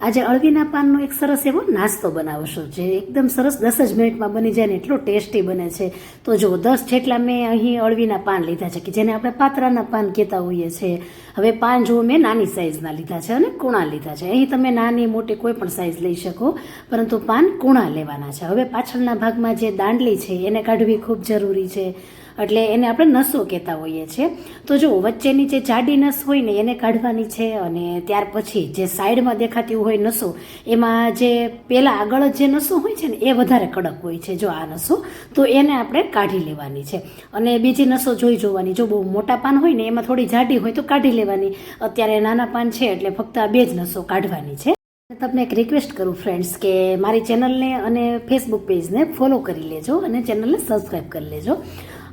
આજે અળવીના પાનનો એક સરસ એવો નાસ્તો બનાવશો, જે એકદમ સરસ દસ જ મિનિટમાં બની જાય ને એટલો ટેસ્ટી બને છે. તો જો દસ જેટલા મેં અહીં અળવીના પાન લીધા છે, કે જેને આપણે પાતરાના પાન કહેતા હોઈએ છીએ, હવે પાન જુઓ મેં નાની સાઇઝના લીધા છે અને કુણા લીધા છે. અહીં તમે નાની મોટી કોઈ પણ સાઇઝ લઈ શકો, પરંતુ પાન કુણા લેવાના છે. હવે પાછળના ભાગમાં જે દાંડલી છે, એને કાઢવી ખૂબ જરૂરી છે. એટલે એને આપણે નસો કહેતા હોઈએ છીએ. તો જો વચ્ચેની જે જાડી નસ હોય ને એને કાઢવાની છે અને ત્યાર પછી જે સાઈડમાં દેખાતી હોય નસો, એમાં જે પહેલાં આગળ જ નસો હોય છે ને, એ વધારે કડક હોય છે જો આ નસો. તો એને આપણે કાઢી લેવાની છે. અને બીજી નસો જોઈ જોવાની. જો બહુ મોટા પાન હોય ને, એમાં થોડી જાડી હોય તો કાઢી લેવાની. અત્યારે નાના પાન છે એટલે ફક્ત આ બે જ નસો કાઢવાની છે. તમને એક રિક્વેસ્ટ કરું ફ્રેન્ડ્સ કે મારી ચેનલને અને ફેસબુક પેજને ફોલો કરી લેજો અને ચેનલને સબસ્ક્રાઈબ કરી લેજો.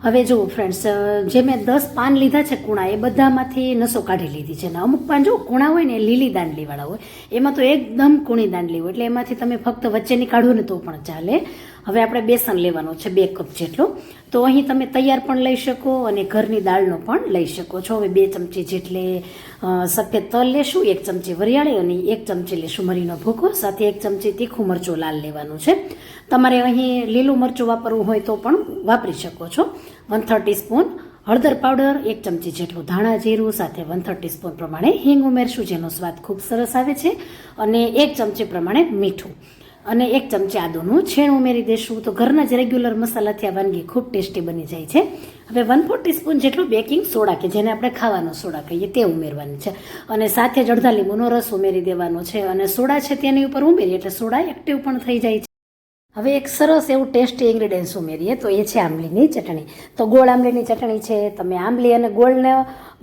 હવે જુઓ ફ્રેન્ડ્સ જે મેં દસ પાન લીધા છે કુણા, એ બધામાંથી નસો કાઢી લીધી છે. ને અમુક પાન જો કુણા હોય ને લીલી દાંડલીવાળા હોય, એમાં તો એકદમ કુણી દાંડલી હોય, એટલે એમાંથી તમે ફક્ત વચ્ચેની કાઢો ને તો પણ ચાલે. હવે આપણે બેસન લેવાનું છે, બે કપ જેટલું. તો અહીં તમે તૈયાર પણ લઈ શકો અને ઘરની દાળનો પણ લઈ શકો છો. હવે બે ચમચી જેટલે સફેદ તલ લેશું, એક ચમચી વરિયાળી અને એક ચમચી લેશું મરીનો ભૂકો, સાથે એક ચમચી તીખું મરચું લાલ લેવાનું છે. તમારે અહીં લીલું મરચું વાપરવું હોય તો પણ વાપરી શકો છો. વન થર્ટી સ્પૂન હળદર પાવડર, એક ચમચી જેટલું ધાણા જીરું, સાથે વન થર્ટી સ્પૂન પ્રમાણે હિંગ ઉમેરશું, જેનો સ્વાદ ખૂબ સરસ આવે છે. અને એક ચમચી પ્રમાણે મીઠું. અને એક ચમચી આદુનું છેણ ઉમેરી દેશું. તો ઘરના જ રેગ્યુલર મસાલાથી આ વાનગી ખૂબ ટેસ્ટી બની જાય છે. હવે વન ફોર ટીસ્પૂન જેટલું બેકિંગ સોડા કે જેને આપણે ખાવાનો સોડા કહીએ તે ઉમેરવાની છે. અને સાથે જ અડધા લીંબુનો રસ ઉમેરી દેવાનો છે. અને સોડા છે તેની ઉપર ઉમેરીએ એટલે સોડા એક્ટિવ પણ થઈ જાય છે. હવે એક સરસ એવું ટેસ્ટી ઇન્ગ્રીડિયન્ટ્સ ઉમેરીએ. તો એ છે આંબલીની ચટણી. તો ગોળ આંબલીની ચટણી છે. તમે આંબલી અને ગોળને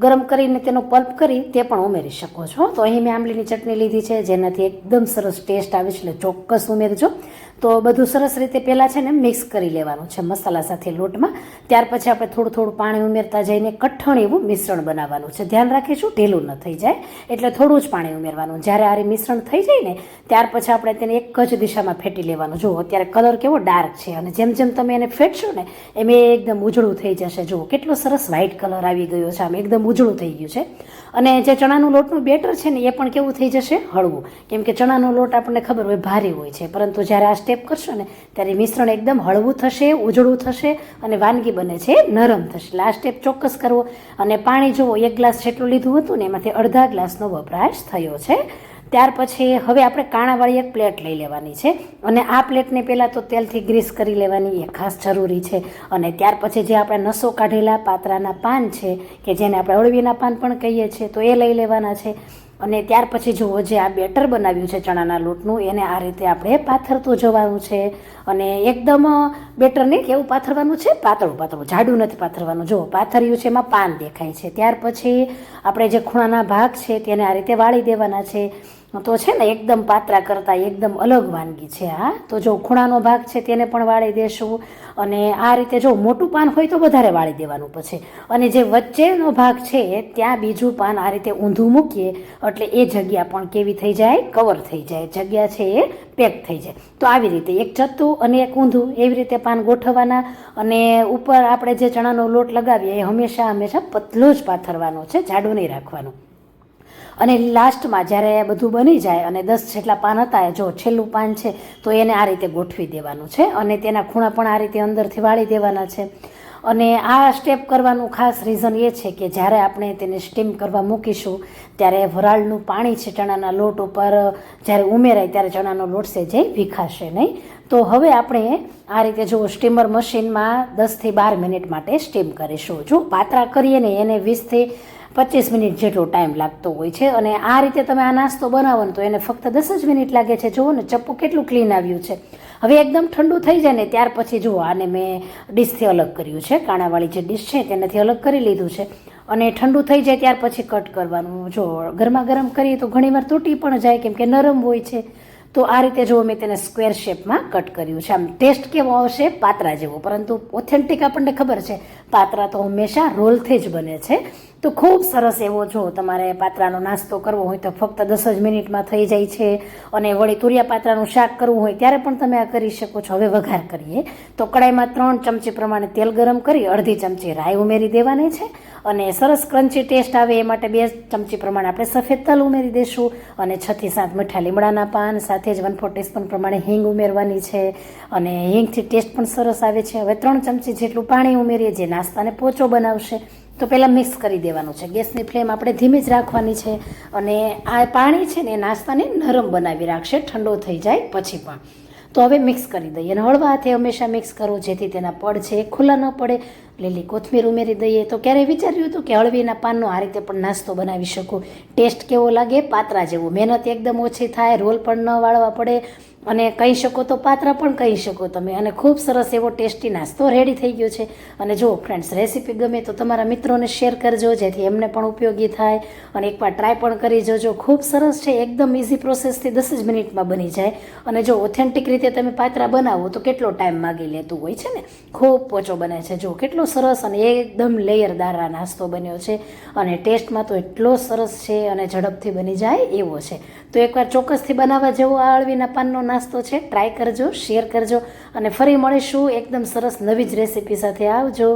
ગરમ કરીને તેનો પલ્પ કરી તે પણ ઉમેરી શકો છો. તો અહીં મેં આંબલીની ચટણી લીધી છે, જેનાથી એકદમ સરસ ટેસ્ટ આવે છે, એટલે ચોક્કસ ઉમેરજો. તો બધું સરસ રીતે પહેલાં છે ને મિક્સ કરી લેવાનું છે મસાલા સાથે લોટમાં. ત્યાર પછી આપણે થોડું થોડું પાણી ઉમેરતા જઈને કઠણ એવું મિશ્રણ બનાવવાનું છે. ધ્યાન રાખીશું, ઢીલું ન થઈ જાય. એટલે થોડું જ પાણી ઉમેરવાનું. જ્યારે આ મિશ્રણ થઈ જાય ને, ત્યાર પછી આપણે તેને એક જ દિશામાં ફેટી લેવાનું. જુઓ, અત્યારે કલર કેવો ડાર્ક છે અને જેમ જેમ તમે એને ફેટશો ને, એમ એકદમ ઉજળું થઈ જશે. જુઓ, કેટલો સરસ વ્હાઇટ કલર આવી ગયો છે. આમ એકદમ ઉજળું થઈ ગયું છે. અને જે ચણાનું લોટનું બેટર છે ને, એ પણ કેવું થઈ જશે? હળવું. કેમ કે ચણાનો લોટ આપણને ખબર હોય, ભારે હોય છે. પરંતુ જ્યારે આ સ્ટેપ કરશો ને, ત્યારે મિશ્રણ એકદમ હળવું થશે, ઉજળું થશે અને વાનગી બને છે, નરમ થશે. એટલે આ સ્ટેપ ચોક્કસ કરવો. અને પાણી જુઓ, એક ગ્લાસ જેટલું લીધું હતું ને, એમાંથી અડધા ગ્લાસનો વપરાશ થયો છે. ત્યાર પછી હવે આપણે કાણાવાળી એક પ્લેટ લઈ લેવાની છે. અને આ પ્લેટને પહેલાં તો તેલથી ગ્રીસ કરી લેવાની એ ખાસ જરૂરી છે. અને ત્યાર પછી જે આપણે નસો કાઢેલા પાતરાના પાન છે, કે જેને આપણે અળવીના પાન પણ કહીએ છીએ, તો એ લઈ લેવાના છે. અને ત્યાર પછી જુઓ જે આ બેટર બનાવ્યું છે ચણાના લોટનું, એને આ રીતે આપણે પાથરતું જવાનું છે. અને એકદમ બેટરને કેવું પાથરવાનું છે? પાતળું પાતળું, જાડું નથી પાથરવાનું. જુઓ, પાથર્યું છે, એમાં પાન દેખાય છે. ત્યાર પછી આપણે જે ખૂણાના ભાગ છે, તેને આ રીતે વાળી દેવાના છે. તો છે ને એકદમ પાત્રા કરતાં એકદમ અલગ વાનગી છે આ તો જો ખૂણાનો ભાગ છે તેને પણ વાળી દેશું અને આ રીતે જો મોટું પાન હોય તો વધારે વાળી દેવાનું પછી. અને જે વચ્ચેનો ભાગ છે ત્યાં બીજું પાન આ રીતે ઊંધું મૂકીએ એટલે એ જગ્યા પણ કેવી થઈ જાય? કવર થઈ જાય. જગ્યા છે એ પેક થઈ જાય. તો આવી રીતે એક ચત્તું અને એક ઊંધું એવી રીતે પાન ગોઠવવાના અને ઉપર આપણે જે ચણાનો લોટ લગાવીએ એ હંમેશા હંમેશા પતલો જ પાથરવાનો છે, જાડો નહીં રાખવાનું. અને લાસ્ટમાં જ્યારે બધું બની જાય અને દસ જેટલા પાન હતા જો છેલ્લું પાન છે, તો એને આ રીતે ગોઠવી દેવાનું છે અને તેના ખૂણા પણ આ રીતે અંદરથી વાળી દેવાના છે. અને આ સ્ટેપ કરવાનું ખાસ રીઝન એ છે કે જ્યારે આપણે તેને સ્ટીમ કરવા મૂકીશું, ત્યારે વરાળનું પાણી છે ચણાના લોટ ઉપર, જ્યારે ઉમેરાય ત્યારે ચણાનો લોટ છે જે વિખાશે નહીં. તો હવે આપણે આ રીતે જો સ્ટીમર મશીનમાં દસથી બાર મિનિટ માટે સ્ટીમ કરીશું. જો પાત્રા કરીએ ને એને વીસથી પચીસ મિનિટ જેટલો ટાઈમ લાગતો હોય છે. અને આ રીતે તમે આ નાસ્તો બનાવો ને તો એને ફક્ત દસ જ મિનિટ લાગે છે. જુઓ ને, ચપ્પુ કેટલું ક્લીન આવ્યું છે. હવે એકદમ ઠંડુ થઈ જાય ને ત્યાર પછી જુઓ, આને મેં ડીશથી અલગ કર્યું છે. કાણાવાળી જે ડીશ છે તેનાથી અલગ કરી લીધું છે. અને ઠંડુ થઈ જાય ત્યાર પછી કટ કરવાનું. જો ગરમા ગરમ કરીએ તો ઘણીવાર તૂટી પણ જાય, કેમ કે નરમ હોય છે. તો આ રીતે જો મેં તેને સ્ક્વેર શેપમાં કટ કર્યું છે. આમ ટેસ્ટ કેવો આવશે? પાતરા જેવો. પરંતુ ઓથેન્ટિક આપણને ખબર છે. પાત્રા તો હંમેશા રોલથી જ બને છે. તો ખૂબ સરસ એવો જો તમારે પાત્રાનો નાસ્તો કરવો હોય તો ફક્ત દસ જ મિનિટમાં થઈ જાય છે અને વળી તુરિયા પાત્રાનું શાક કરવું હોય ત્યારે પણ તમે આ કરી શકો છો. હવે વઘાર કરીએ. તો કડાઈમાં ત્રણ ચમચી પ્રમાણે તેલ ગરમ કરી અડધી ચમચી રાઈ ઉમેરી દેવાની છે અને સરસ ક્રન્ચી ટેસ્ટ આવે એ માટે બે ચમચી પ્રમાણે આપણે સફેદ તલ ઉમેરી દઈશું અને છથી સાત મીઠા લીમડાના પાન, સાથે જ વન ફોર ટીસ્પૂન પ્રમાણે હિંગ ઉમેરવાની છે અને હિંગથી ટેસ્ટ પણ સરસ આવે છે. હવે ત્રણ ચમચી જેટલું પાણી ઉમેરીએ જે નાસ્તાને પોચો બનાવશે. તો પહેલાં મિક્સ કરી દેવાનું છે. ગેસની ફ્લેમ આપણે ધીમી જ રાખવાની છે અને આ પાણી છે ને એ નાસ્તાને નરમ બનાવી રાખશે, ઠંડો થઈ જાય પછી પણ. તો હવે મિક્સ કરી દઈએ અને હળવા હાથે હંમેશા મિક્સ કરો જેથી તેના પડ છે એ ખુલ્લા ન પડે. લીલી કોથમીર ઉમેરી દઈએ. તો ક્યારેય વિચાર્યું હતું કે હળવીના પાનનો આ રીતે પણ નાસ્તો બનાવી શકું? ટેસ્ટ કેવો લાગે? પાત્રા જેવો મહેનત એકદમ ઓછી થાય, રોલ પણ ન વાળવા પડે. અને કહી શકો તો પાત્રા પણ કહી શકો તમે. અને ખૂબ સરસ એવો ટેસ્ટી નાસ્તો રેડી થઈ ગયો છે. અને જો ફ્રેન્ડ્સ રેસીપી ગમે તો તમારા મિત્રોને શેર કરજો, જેથી એમને પણ ઉપયોગી થાય. અને એકવાર ટ્રાય પણ કરી જોજો. ખૂબ સરસ છે, એકદમ ઇઝી પ્રોસેસથી દસ જ મિનિટમાં બની જાય. અને જો ઓથેન્ટિક રીતે તમે પાત્રા બનાવો તો કેટલો ટાઈમ માગી લેતું હોય છે ને? ખૂબ પોચો બને છે. જો કેટલો સરસ અને એકદમ લેયરદાર આ નાસ્તો બન્યો છે. અને ટેસ્ટમાં તો એટલો સરસ છે અને ઝડપથી બની જાય એવો છે. તો એકવાર ચોક્કસથી બનાવવા જેવો આ અળવીના પાનનો નાસ્તો છે ટ્રાય કરજો શેર કરજો અને ફરી મળીશું. એકદમ સરસ નવી જ રેસીપી સાથે. આવજો.